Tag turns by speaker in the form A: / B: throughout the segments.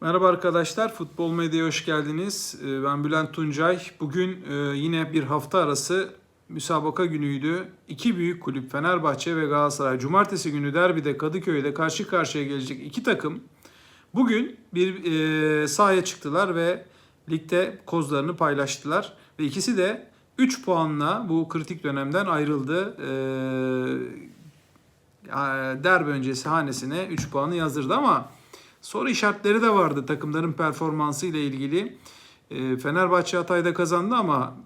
A: Merhaba arkadaşlar, Futbol Medya'ya hoş geldiniz. Ee, Ben Bülent Tuncay. Bugün e, yine bir hafta arası müsabaka günüydü. İki büyük kulüp Fenerbahçe ve Galatasaray. Cumartesi günü derbide Kadıköy'de karşı karşıya gelecek iki takım bugün bir e, sahaya çıktılar ve ligde kozlarını paylaştılar. Ve ikisi de 3 puanla bu kritik dönemden ayrıldı. Ee, derbi öncesi hanesine 3 puanı yazdırdı ama soru işaretleri de vardı takımların performansı ile ilgili. Ee, Fenerbahçe Hatay'da kazandı ama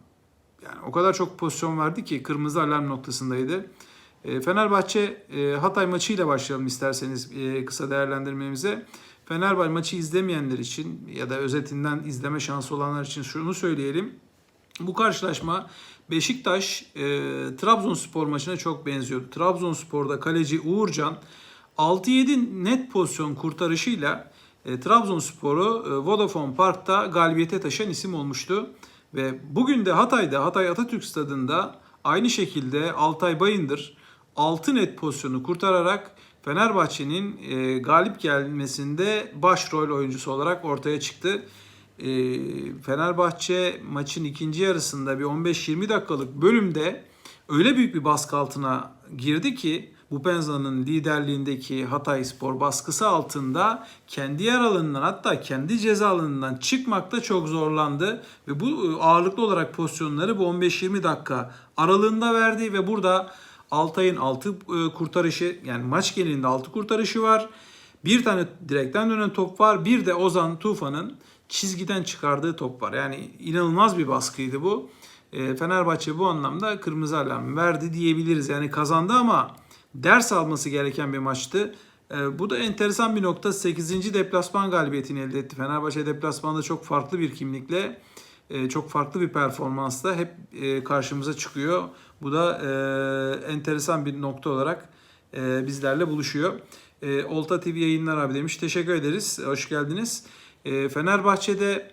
A: yani o kadar çok pozisyon verdi ki kırmızı alarm noktasındaydı. Ee, Fenerbahçe e, Hatay maçıyla başlayalım isterseniz e, kısa değerlendirmemize. Fenerbahçe maçı izlemeyenler için ya da özetinden izleme şansı olanlar için şunu söyleyelim. Bu karşılaşma Beşiktaş e, Trabzonspor maçına çok benziyordu. Trabzonspor'da kaleci Uğurcan 6-7 net pozisyon kurtarışıyla e, Trabzonspor'u e, Vodafone Park'ta galibiyete taşıyan isim olmuştu. Ve bugün de Hatay'da, Hatay Atatürk Stadı'nda aynı şekilde Altay Bayındır 6 net pozisyonu kurtararak Fenerbahçe'nin e, galip gelmesinde başrol oyuncusu olarak ortaya çıktı. E, Fenerbahçe maçın ikinci yarısında bir 15-20 dakikalık bölümde öyle büyük bir baskı altına girdi ki bu Penza'nın liderliğindeki Hatay Spor baskısı altında kendi yer alanından hatta kendi ceza alanından çıkmakta çok zorlandı. Ve bu e, ağırlıklı olarak pozisyonları bu 15-20 dakika aralığında verdi ve burada Altay'ın 6 kurtarışı yani maç genelinde 6 kurtarışı var. Bir tane direkten dönen top var. Bir de Ozan Tufan'ın çizgiden çıkardığı top var. Yani inanılmaz bir baskıydı bu. E, Fenerbahçe bu anlamda kırmızı alarm verdi diyebiliriz. Yani kazandı ama ders alması gereken bir maçtı. E, bu da enteresan bir nokta. 8. deplasman galibiyetini elde etti. Fenerbahçe deplasmanda çok farklı bir kimlikle, e, çok farklı bir performansla hep e, karşımıza çıkıyor. Bu da e, enteresan bir nokta olarak bizlerle buluşuyor. Olta TV yayınlar abi demiş. Teşekkür ederiz. Hoş geldiniz. Fenerbahçe'de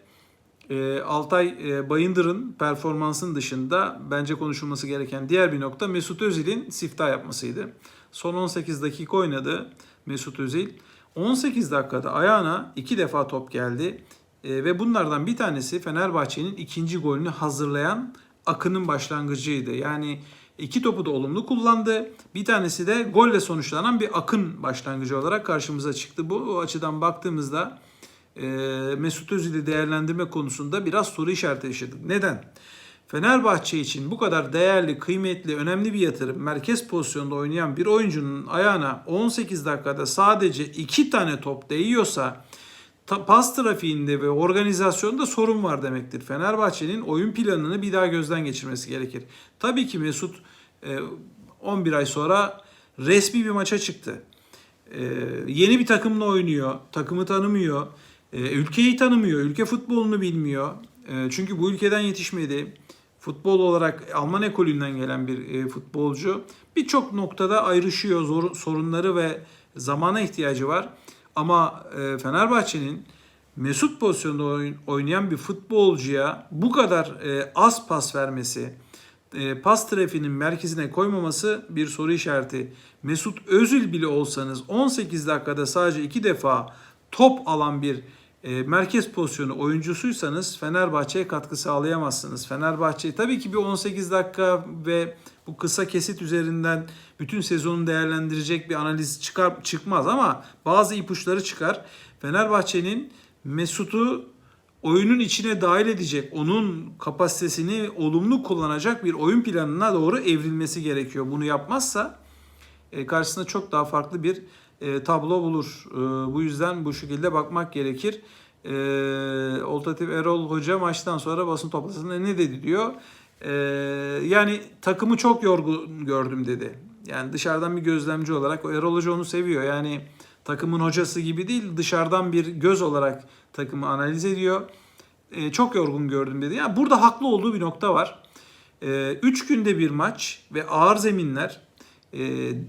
A: e, Altay e, Bayındır'ın performansının dışında bence konuşulması gereken diğer bir nokta Mesut Özil'in siftah yapmasıydı. Son 18 dakika oynadı Mesut Özil. 18 dakikada ayağına iki defa top geldi. E, ve bunlardan bir tanesi Fenerbahçe'nin ikinci golünü hazırlayan akının başlangıcıydı. Yani iki topu da olumlu kullandı. Bir tanesi de golle sonuçlanan bir akın başlangıcı olarak karşımıza çıktı. Bu açıdan baktığımızda Mesut Özil'i değerlendirme konusunda biraz soru işareti yaşadık. Neden? Fenerbahçe için bu kadar değerli, kıymetli, önemli bir yatırım, merkez pozisyonda oynayan bir oyuncunun ayağına 18 dakikada sadece 2 tane top değiyorsa pas trafiğinde ve organizasyonda sorun var demektir. Fenerbahçe'nin oyun planını bir daha gözden geçirmesi gerekir. Tabii ki Mesut 11 ay sonra resmi bir maça çıktı. Yeni bir takımla oynuyor, takımı tanımıyor, ülkeyi tanımıyor, ülke futbolunu bilmiyor. Çünkü bu ülkeden yetişmedi. Futbol olarak Alman ekolünden gelen bir futbolcu. Birçok noktada ayrışıyor, zor, sorunları ve zamana ihtiyacı var. Ama e, Fenerbahçe'nin Mesut pozisyonda oynayan bir futbolcuya bu kadar e, az pas vermesi, e, pas trafiğinin merkezine koymaması bir soru işareti. Mesut Özil bile olsanız 18 dakikada sadece 2 defa top alan bir merkez pozisyonu oyuncusuysanız Fenerbahçe'ye katkı sağlayamazsınız. Fenerbahçe tabii ki bir 18 dakika ve bu kısa kesit üzerinden bütün sezonu değerlendirecek bir analiz çıkar çıkmaz ama bazı ipuçları çıkar. Fenerbahçe'nin Mesut'u oyunun içine dahil edecek, onun kapasitesini olumlu kullanacak bir oyun planına doğru evrilmesi gerekiyor. Bunu yapmazsa e, karşısında çok daha farklı bir e, tablo bulur. E, bu yüzden bu şekilde bakmak gerekir. E, Oltatif Erol Hoca maçtan sonra basın toplantısında ne dedi diyor. E, yani takımı çok yorgun gördüm dedi. Yani dışarıdan bir gözlemci olarak Erol Hoca onu seviyor. Yani takımın hocası gibi değil dışarıdan bir göz olarak takımı analiz ediyor. E, çok yorgun gördüm dedi. Yani burada haklı olduğu bir nokta var. 3 e, günde bir maç ve ağır zeminler e,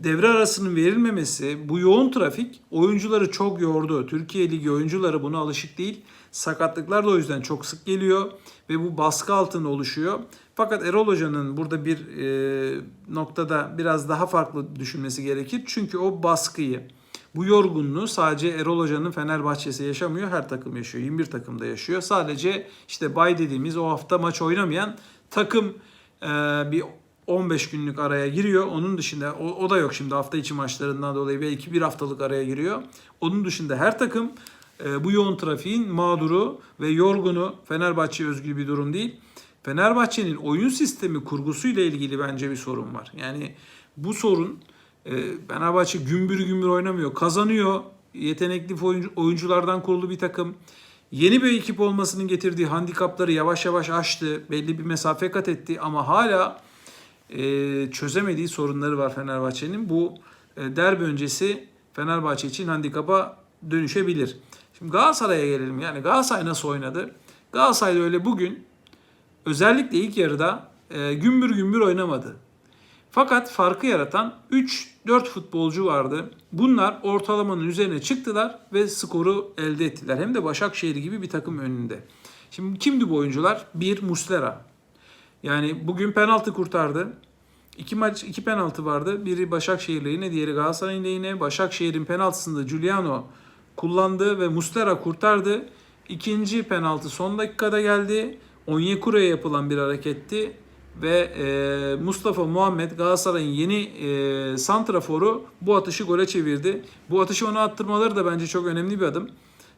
A: devre arasının verilmemesi, bu yoğun trafik oyuncuları çok yordu. Türkiye Ligi oyuncuları buna alışık değil. Sakatlıklar da o yüzden çok sık geliyor ve bu baskı altında oluşuyor. Fakat Erol Hoca'nın burada bir e, noktada biraz daha farklı düşünmesi gerekir. Çünkü o baskıyı, Bu yorgunluğu sadece Erol Hoca'nın Fenerbahçe'si yaşamıyor. Her takım yaşıyor. 21 takımda yaşıyor. Sadece işte bay dediğimiz o hafta maç oynamayan takım e, bir 15 günlük araya giriyor. Onun dışında o, o da yok şimdi hafta içi maçlarından dolayı belki bir haftalık araya giriyor. Onun dışında her takım e, bu yoğun trafiğin mağduru ve yorgunu Fenerbahçe özgü bir durum değil. Fenerbahçe'nin oyun sistemi kurgusuyla ilgili bence bir sorun var. Yani bu sorun e, Fenerbahçe gümbür gümbür oynamıyor. Kazanıyor. Yetenekli oyuncu, oyunculardan kurulu bir takım. Yeni bir ekip olmasının getirdiği handikapları yavaş yavaş aştı. Belli bir mesafe kat etti ama hala e, çözemediği sorunları var Fenerbahçe'nin. Bu e, derbi öncesi Fenerbahçe için handikapa dönüşebilir. Şimdi Galatasaray'a gelelim. Yani Galatasaray nasıl oynadı? Galatasaray öyle bugün özellikle ilk yarıda e, gümbür gümbür oynamadı. Fakat farkı yaratan 3-4 futbolcu vardı. Bunlar ortalamanın üzerine çıktılar ve skoru elde ettiler. Hem de Başakşehir gibi bir takım önünde. Şimdi kimdi bu oyuncular? Bir Muslera. Yani bugün penaltı kurtardı. İki maç iki penaltı vardı. Biri Başakşehir lehine, diğeri Galatasaray lehine. Başakşehir'in penaltısında Giuliano kullandı ve Muslera kurtardı. İkinci penaltı son dakikada geldi. Onyekuru'ya yapılan bir hareketti ve e, Mustafa Muhammed Galatasaray'ın yeni e, santraforu bu atışı gole çevirdi. Bu atışı ona attırmaları da bence çok önemli bir adım.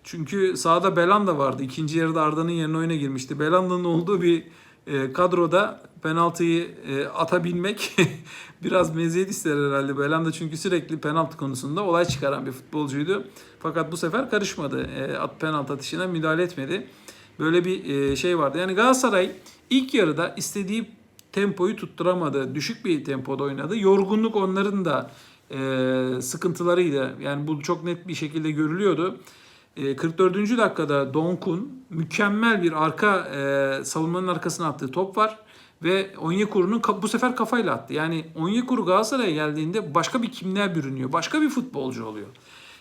A: Çünkü sahada Belanda vardı. İkinci yarıda Arda'nın yerine oyuna girmişti. Belanda'nın olduğu bir e, kadroda penaltıyı e, atabilmek biraz meziyet ister herhalde. Belanda çünkü sürekli penaltı konusunda olay çıkaran bir futbolcuydu. Fakat bu sefer karışmadı. E, at penaltı atışına müdahale etmedi. Böyle bir e, şey vardı. Yani Galatasaray ilk yarıda istediği tempoyu tutturamadı. Düşük bir tempoda oynadı. Yorgunluk onların da e, sıkıntılarıydı. Yani bu çok net bir şekilde görülüyordu. E, 44. dakikada Donkun mükemmel bir arka e, savunmanın arkasına attığı top var. Ve Onyekuru'nun bu sefer kafayla attı. Yani Onyekuru Galatasaray'a geldiğinde başka bir kimliğe bürünüyor. Başka bir futbolcu oluyor.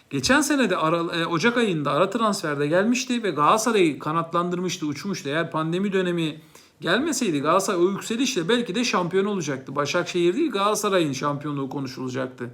A: Geçen sene de ara, e, Ocak ayında ara transferde gelmişti ve Galatasaray'ı kanatlandırmıştı, uçmuştu. Eğer pandemi dönemi gelmeseydi Galatasaray o yükselişle belki de şampiyon olacaktı. Başakşehir değil Galatasaray'ın şampiyonluğu konuşulacaktı.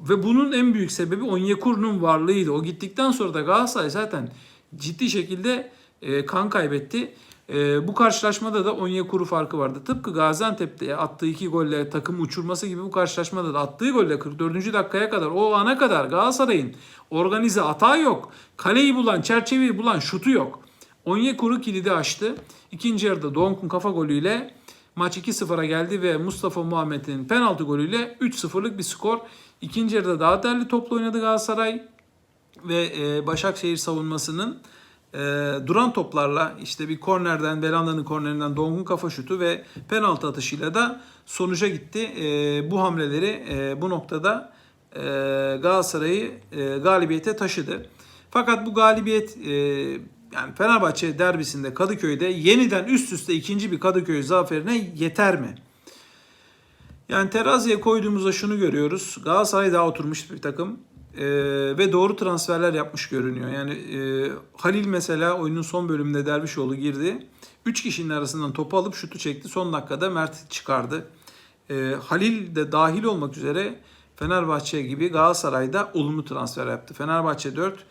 A: Ve bunun en büyük sebebi Onyekuru'nun varlığıydı. O gittikten sonra da Galatasaray zaten ciddi şekilde e, kan kaybetti. E, bu karşılaşmada da Onyekuru farkı vardı. Tıpkı Gaziantep'te attığı iki golle takım uçurması gibi bu karşılaşmada da attığı golle 44. dakikaya kadar o ana kadar Galatasaray'ın organize hata yok. Kaleyi bulan, çerçeveyi bulan şutu yok. Onyekuru kilidi açtı. İkinci yarıda Donk'un kafa golüyle maç 2-0'a geldi ve Mustafa Muhammed'in penaltı golüyle 3-0'lık bir skor. İkinci yarıda daha değerli topla oynadı Galatasaray ve e, Başakşehir savunmasının e, duran toplarla işte bir kornerden Belanda'nın kornerinden Donk'un kafa şutu ve penaltı atışıyla da sonuca gitti. E, bu hamleleri bu noktada Galatasaray'ı galibiyete taşıdı. Fakat bu galibiyet yani Fenerbahçe derbisinde Kadıköy'de yeniden üst üste ikinci bir Kadıköy zaferine yeter mi? Yani teraziye koyduğumuzda şunu görüyoruz. Galatasaray daha oturmuş bir takım e, ve doğru transferler yapmış görünüyor. Yani e, Halil mesela oyunun son bölümünde Dervişoğlu girdi. 3 kişinin arasından topu alıp şutu çekti. Son dakikada Mert çıkardı. E, Halil de dahil olmak üzere Fenerbahçe gibi Galatasaray'da olumlu transfer yaptı. Fenerbahçe 4, e,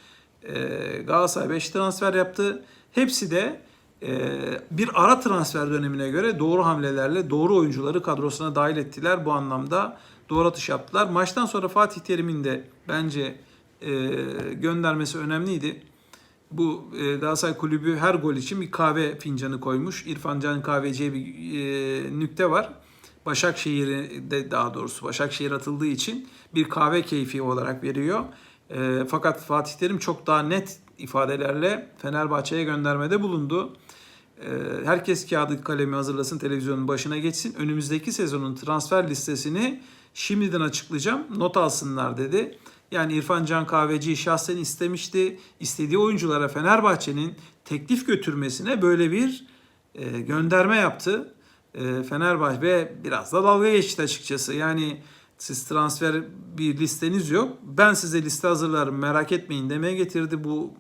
A: Galatasaray 5 transfer yaptı. Hepsi de e, bir ara transfer dönemine göre doğru hamlelerle doğru oyuncuları kadrosuna dahil ettiler. Bu anlamda doğru atış yaptılar. Maçtan sonra Fatih Terim'in de bence e, göndermesi önemliydi. Bu e, Galatasaray Kulübü her gol için bir kahve fincanı koymuş. İrfan Can Kahveci'ye bir nükte var. Başakşehir'de daha doğrusu Başakşehir atıldığı için bir kahve keyfi olarak veriyor. E, fakat Fatih Terim çok daha net ifadelerle Fenerbahçe'ye göndermede bulundu. E, herkes kağıdı kalemi hazırlasın televizyonun başına geçsin. Önümüzdeki sezonun transfer listesini şimdiden açıklayacağım. Not alsınlar dedi. Yani İrfan Can Kahveci'yi şahsen istemişti. İstediği oyunculara Fenerbahçe'nin teklif götürmesine böyle bir e, gönderme yaptı. E, Fenerbahçe biraz da dalga geçti açıkçası. Yani siz transfer bir listeniz yok. Ben size liste hazırlarım merak etmeyin demeye getirdi bu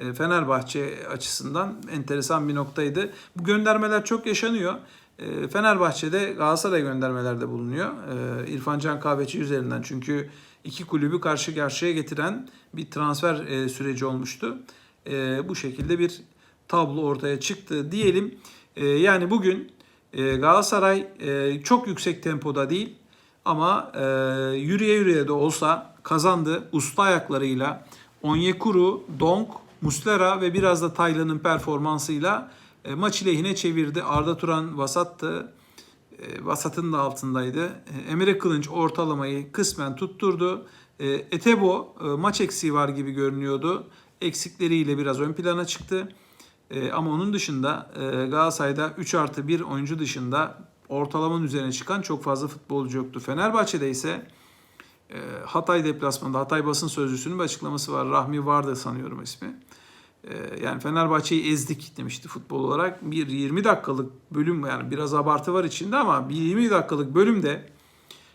A: e, Fenerbahçe açısından enteresan bir noktaydı. Bu göndermeler çok yaşanıyor. E, Fenerbahçe'de Galatasaray göndermelerde bulunuyor. E, İrfan Can Kahveci üzerinden çünkü iki kulübü karşı karşıya getiren bir transfer süreci olmuştu. Bu şekilde bir tablo ortaya çıktı diyelim. Yani bugün Galatasaray çok yüksek tempoda değil ama e, yürüye yürüye de olsa kazandı. Usta ayaklarıyla Onyekuru, Donk, Muslera ve biraz da Taylan'ın performansıyla e, maçı lehine çevirdi. Arda Turan vasattı. E, vasatın da altındaydı. E, Emre Kılınç ortalamayı kısmen tutturdu. E, Etebo e, maç eksiği var gibi görünüyordu. Eksikleriyle biraz ön plana çıktı. E, ama onun dışında e, Galatasaray'da 3 artı 1 oyuncu dışında ortalamanın üzerine çıkan çok fazla futbolcu yoktu. Fenerbahçe'de ise e, Hatay deplasmanında Hatay basın sözcüsünün bir açıklaması var. Rahmi vardı sanıyorum ismi. E, yani Fenerbahçe'yi ezdik demişti futbol olarak. Bir 20 dakikalık bölüm yani biraz abartı var içinde ama bir 20 dakikalık bölümde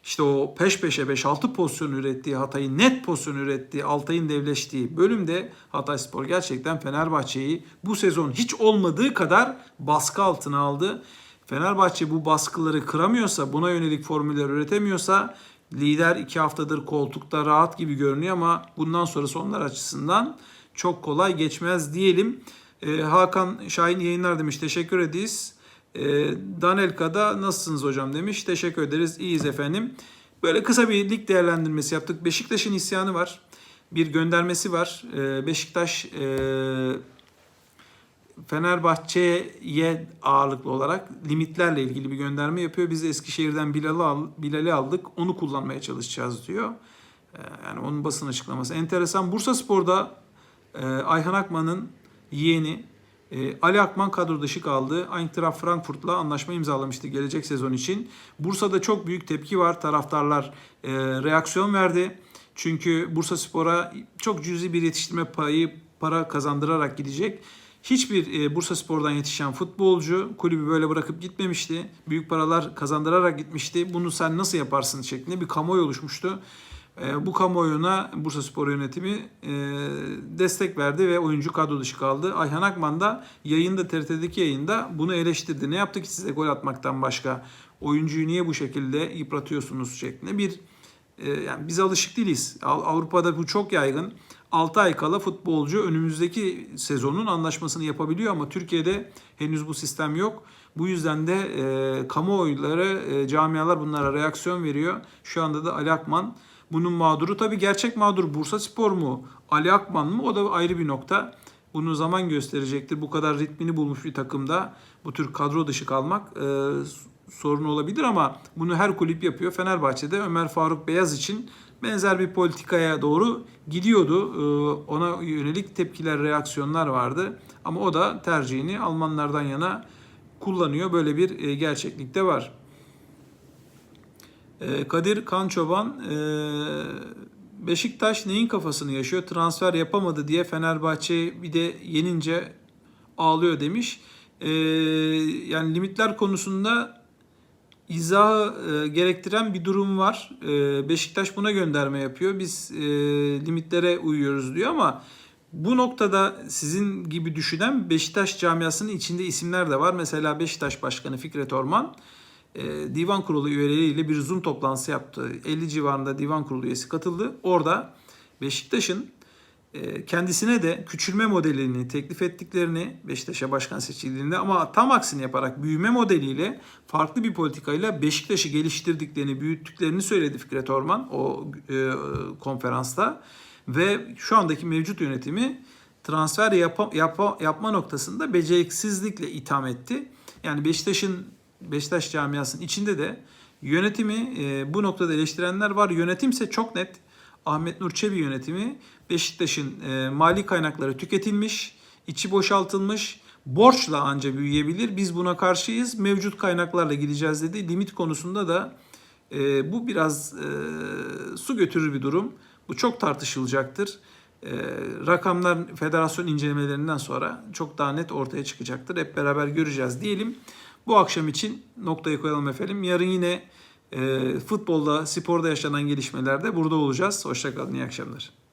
A: işte o peş peşe 5-6 pozisyon ürettiği, Hatay'ın net pozisyon ürettiği, Altay'ın devleştiği bölümde Hatay Spor gerçekten Fenerbahçe'yi bu sezon hiç olmadığı kadar baskı altına aldı. Fenerbahçe bu baskıları kıramıyorsa, buna yönelik formüller üretemiyorsa lider iki haftadır koltukta rahat gibi görünüyor ama bundan sonrası onlar açısından çok kolay geçmez diyelim. Ee, Hakan Şahin yayınlar demiş. Teşekkür ederiz. Ee, Danelka'da nasılsınız hocam demiş. Teşekkür ederiz. İyiyiz efendim. Böyle kısa bir lig değerlendirmesi yaptık. Beşiktaş'ın isyanı var. Bir göndermesi var. Ee, Beşiktaş e, Fenerbahçe'ye ağırlıklı olarak limitlerle ilgili bir gönderme yapıyor. Biz Eskişehir'den Bilal'i al, Bilal'i aldık. Onu kullanmaya çalışacağız diyor. Ee, Yani onun basın açıklaması. Enteresan. Bursa Spor'da e, Ayhan Akman'ın yeğeni e, Ali Akman kadro dışı kaldı. Eintracht Frankfurt'la anlaşma imzalamıştı gelecek sezon için. Bursa'da çok büyük tepki var. Taraftarlar e, reaksiyon verdi. Çünkü Bursa Spor'a çok cüzi bir yetiştirme payı para kazandırarak gidecek. Hiçbir e, Bursa Spor'dan yetişen futbolcu kulübü böyle bırakıp gitmemişti. Büyük paralar kazandırarak gitmişti. Bunu sen nasıl yaparsın şeklinde bir kamuoyu oluşmuştu. E, bu kamuoyuna Bursa Spor yönetimi e, destek verdi ve oyuncu kadro dışı kaldı. Ayhan Akman da yayında TRT'deki yayında bunu eleştirdi. Ne yaptı ki size gol atmaktan başka? Oyuncuyu niye bu şekilde yıpratıyorsunuz şeklinde bir yani biz alışık değiliz. Av- Avrupa'da bu çok yaygın. 6 ay kala futbolcu önümüzdeki sezonun anlaşmasını yapabiliyor ama Türkiye'de henüz bu sistem yok. Bu yüzden de e, kamuoyları, e, camialar bunlara reaksiyon veriyor. Şu anda da Ali Akman bunun mağduru. Tabii gerçek mağdur Bursa Spor mu, Ali Akman mı o da ayrı bir nokta. Bunu zaman gösterecektir. Bu kadar ritmini bulmuş bir takımda bu tür kadro dışı kalmak e, sorun olabilir ama bunu her kulüp yapıyor. Fenerbahçe'de Ömer Faruk Beyaz için benzer bir politikaya doğru gidiyordu. E, ona yönelik tepkiler, reaksiyonlar vardı. Ama o da tercihini Almanlardan yana kullanıyor. Böyle bir e, gerçeklik de var. E, Kadir Kançoban e, Beşiktaş neyin kafasını yaşıyor? Transfer yapamadı diye Fenerbahçe bir de yenince ağlıyor demiş. E, yani limitler konusunda izah e, gerektiren bir durum var. E, Beşiktaş buna gönderme yapıyor. Biz e, limitlere uyuyoruz diyor ama bu noktada sizin gibi düşünen Beşiktaş camiasının içinde isimler de var. Mesela Beşiktaş Başkanı Fikret Orman divan kurulu üyeleriyle bir Zoom toplantısı yaptı. 50 civarında divan kurulu üyesi katıldı. Orada Beşiktaş'ın kendisine de küçülme modelini teklif ettiklerini Beşiktaş'a başkan seçildiğinde ama tam aksini yaparak büyüme modeliyle farklı bir politikayla Beşiktaş'ı geliştirdiklerini, büyüttüklerini söyledi Fikret Orman o e, konferansta ve şu andaki mevcut yönetimi transfer yapa, yapa, yapma noktasında beceriksizlikle itham etti. Yani Beşiktaş'ın Beşiktaş camiasının içinde de yönetimi e, bu noktada eleştirenler var. Yönetimse çok net. Ahmet Nur Çebi yönetimi Beşiktaş'ın e, mali kaynakları tüketilmiş, içi boşaltılmış, borçla anca büyüyebilir. Biz buna karşıyız. Mevcut kaynaklarla gideceğiz dedi. Limit konusunda da e, bu biraz e, su götürür bir durum. Bu çok tartışılacaktır. E, rakamlar federasyon incelemelerinden sonra çok daha net ortaya çıkacaktır. Hep beraber göreceğiz diyelim. Bu akşam için noktayı koyalım efendim. Yarın yine futbolda, sporda yaşanan gelişmelerde burada olacağız. Hoşçakalın, iyi akşamlar.